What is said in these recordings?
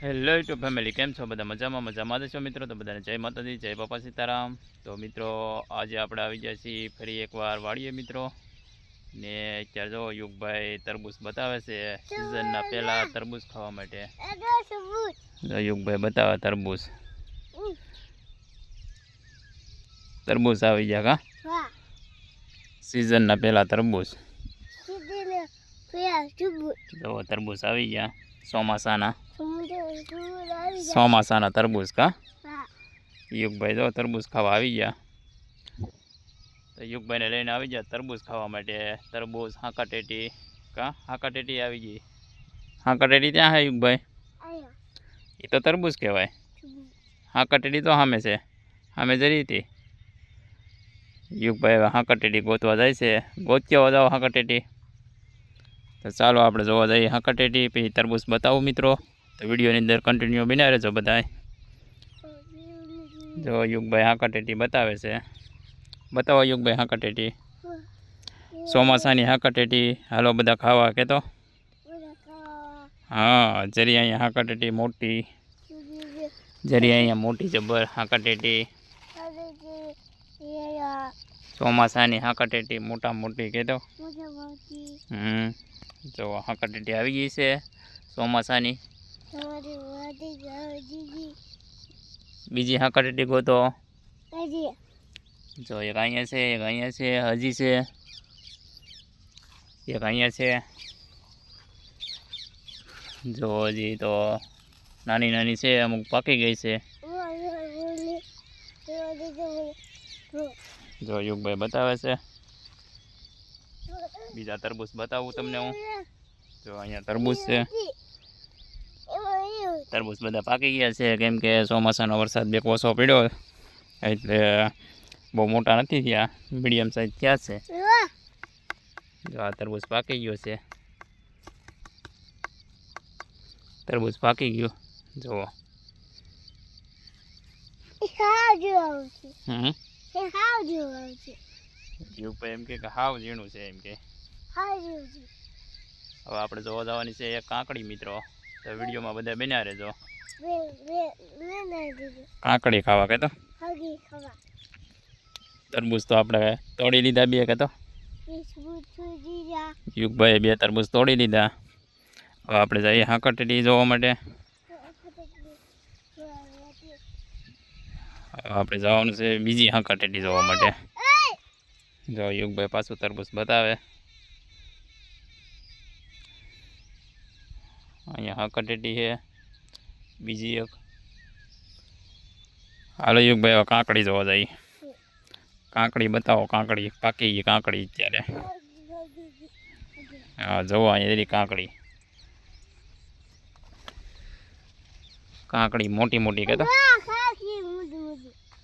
Hello two family કેમ છો? બધા મજામાં? મજામાં છો મિત્રો? તો બધાને જય માતાજી જય બાપા સીતારામ. તો મિત્રો આજે આપણે આવી ગયા છીએ ફરી એકવાર વાળીએ મિત્રો. ને અત્યારે જો યુગભાઈ તરબૂચ બતાવે છે સિઝનના પહેલાં તરબૂચ ખાવા માટે. યુગભાઈ બતાવે તરબૂચ. તરબૂચ આવી ગયા કા? સિઝનના પહેલાં તરબૂચ. તરબૂચ આવી ગયા. ચોમાસાના? ચોમાસાના તરબૂચ કા? યુગભાઈ જો તરબૂચ ખાવા આવી ગયા. તો યુગભાઈને લઈને આવી ગયા તરબૂચ ખાવા માટે. તરબૂચ હાંકાટેટી કા? હાંકાટેટી આવી ગઈ. હાંકાટેટી ત્યાં હે યુગભાઈ? એ તો તરબૂચ કહેવાય. હાંકાટેટી તો સામે છે. સામે જરી હતી. યુગભાઈ હાંકાટેટી ગોતવા જાય છે. ગોત્યો જાઓ હાંકાટેટી. તો ચાલો આપણે જોવા જઈએ હાંકાટેટી પછી તરબૂચ બતાવું મિત્રો. તો વિડીયોની અંદર કન્ટિન્યુ બિના રહેજો બધાય. જો યુગભાઈ હાંકાટેટી બતાવે છે. બતાવો યુગભાઈ હાંકાટેટી. ચોમાસાની હાંકાટેટી. હાલો બધા ખાવા કહેતો હા જરી અહીંયા હાંકાટેટી મોટી. જરી અહીંયા મોટી જબર હાંકાટેટી. ચોમાસાની હાંકાટેટી મોટા મોટી કહેતો હમ. જો હાંકાટેટી આવી ગઈ છે ચોમાસાની. બીજી હાંકાટેટી ગોતો. જો એક અહીંયા છે એક અહીંયા છે હજી છે. એક અહીંયા છે. જો હજી તો નાની નાની છે અમુક પાકી ગઈ છે. જો યુગભાઈ બતાવે છે. બીજા તરબૂચ બતાવું તમને હું. જો અહીંયા તરબૂચ છે. તરબૂચ બધા પાકી ગયા છે કેમ કે ચોમાસાનો વરસાદ બે કોસો પડ્યો એટલે બહુ મોટા નથી થયા મીડિયમ સાઈઝ થયા છે. જો આ તરબૂચ પાકી ગયો છે. તરબૂચ પાકી ગયું. જુઓ. હમ. યુગભાઈ એમ કે કે હાવ ઝીણું છે એમ કે. હવે આપણે જોવા જવાની છે એક કાંકડી મિત્રો. તો વિડીયોમાં બધા બન્યા રહેજો. કાંકડી ખાવા કે તો? તરબૂચ તો આપણે તોડી લીધા બે કહેતો યુગભાઈ બે તરબૂચ તોડી લીધા. હવે આપણે જઈએ હાંકટેટી જોવા માટે. આપણે જવાનું છે બીજી હાંકટેટી જોવા માટે. જો યુગભાઈ પાછું તરબૂચ બતાવે. અહીંયા હાંકટેટી છે બીજી એક હાલો યુગભાઈ હવે કાંકડી જોવા જઈએ કાંકડી બતાવો કાંકડી પાકી ગઈ કાંકડી અત્યારે હા જુઓ અહીંયા એરી કાંકડી કાંકડી મોટી મોટી કહેતો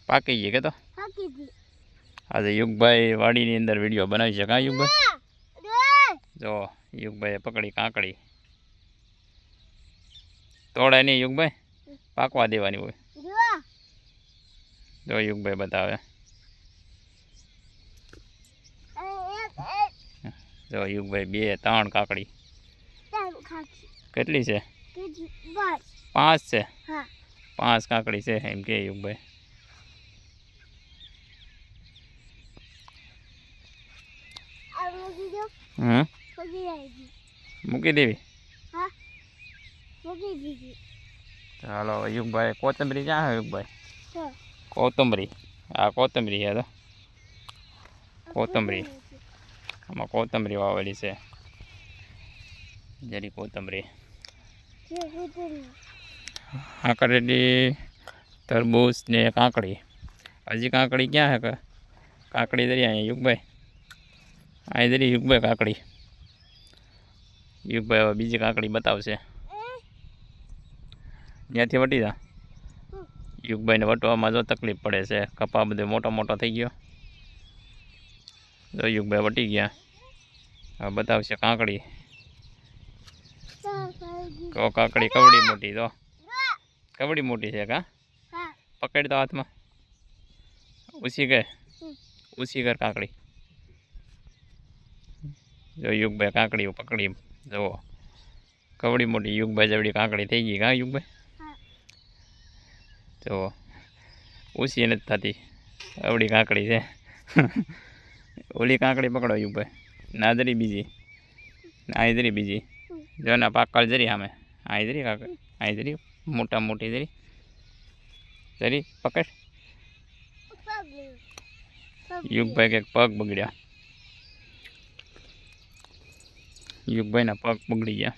પાકી ગઈ કહેતો આજે યુગભાઈ વાડીની અંદર વીડિયો બનાવી છે કાં યુગભાઈ જો યુગભાઈએ પકડી કાંકડી તોડાય નહીં યુગભાઈ? પાકવા દેવાની હોય. જો યુગભાઈ બતાવે. જો યુગભાઈ બે ત્રણ કાકડી. કેટલી છે? પાંચ છે? પાંચ કાકડી છે એમ કે યુગભાઈ. હમ? મૂકી દેવી? ચાલો યુગભાઈ કોથમરી ક્યાં છે યુગભાઈ કોથમરી. આ કોથમરી છે તો? કોથમરી. આમાં કોથમરી વાવેલી છે. જરી કોથમરી. કાંકરેલી તરબૂચ ને કાંકડી. હજી કાંકડી ક્યાં છે કાંકડી દરી અહીંયા યુગભાઈ અહીં દરી યુગભાઈ કાંકડી. યુગભાઈ હવે બીજી કાંકડી બતાવશે. ત્યાંથી વટી જા. યુગભાઈને વટવામાં જો તકલીફ પડે છે, કપા બધો મોટો મોટો થઈ ગયો. જો યુગભાઈ વટી ગયા. હવે બતાવશે કાંકડી. તો કાકડી કવડી મોટી તો. કવડી મોટી છે કા? પકડી દો હાથમાં. ઉસી કર. ઉસી કર કાકડી. જો યુગભાઈ કાંકડી પકડી. જુઓ. કવડી મોટી યુગભાઈ જેવડી કાંકડી થઈ ગઈ કાં યુગભાઈ? જો ઓછી નથી થતી. અવળી કાંકડી છે. ઓલી કાંકડી પકડો યુગભાઈ નાદરી બીજી. આ જરી બીજી. જો ના પાકળ જરી આમે આ જરી કાંકડી આ જરી મોટા મોટી જરી. જરી પકડ. યુગભાઈ કંઈક પગ બગડ્યા. યુગભાઈના પગ બગડી ગયા.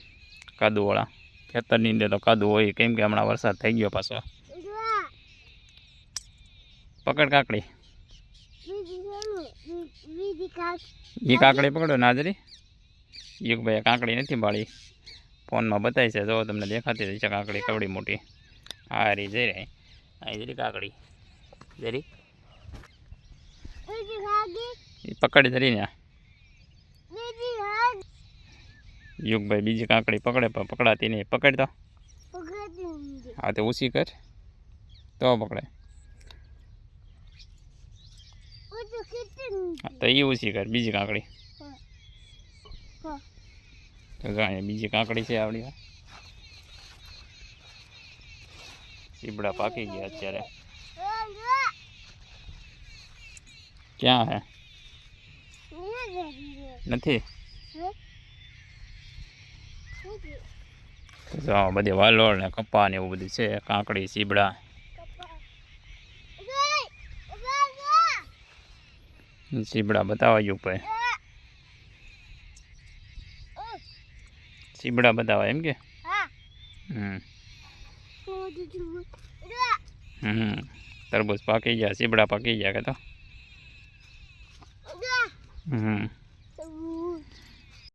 કાદુવાળા. ખેતરની અંદર તો કાદુ હોય. કેમ કે હમણાં વરસાદ થઈ ગયો પાછો. પકડ કાકડી. એ કાકડી પકડો નાજરી યુગભાઈ કાકડી નથી બાળી. ફોનમાં બતાવી છે જો તમને દેખાતી રહી છે કાકડી કવડી મોટી. આ રી જઈ રહી. આ જરી કાકડી. જરી. એ પકડી ધરીને યુગભાઈ બીજી કાકડી પકડે પણ પકડાતી નહીં. પકડ તો હા તો ઓછી કર. તો પકડે હા, તો એ ઓછી કર, બીજી કાંકડી. તો જો બીજી કાંકડી છે આપણી. ચીબડા પાકી ગયા અત્યારે. ક્યાં હે? નથી? બધી વાલોળ ને કપા ને એવું બધું છે, કાંકડી, ચીબડા. ચીબડા બતાવવા ભાઈ સીબડા બતાવા એમ કે? હમ. તરબૂચ પાકી ગયા ચીબડા પાકી ગયા કે તો? હમ.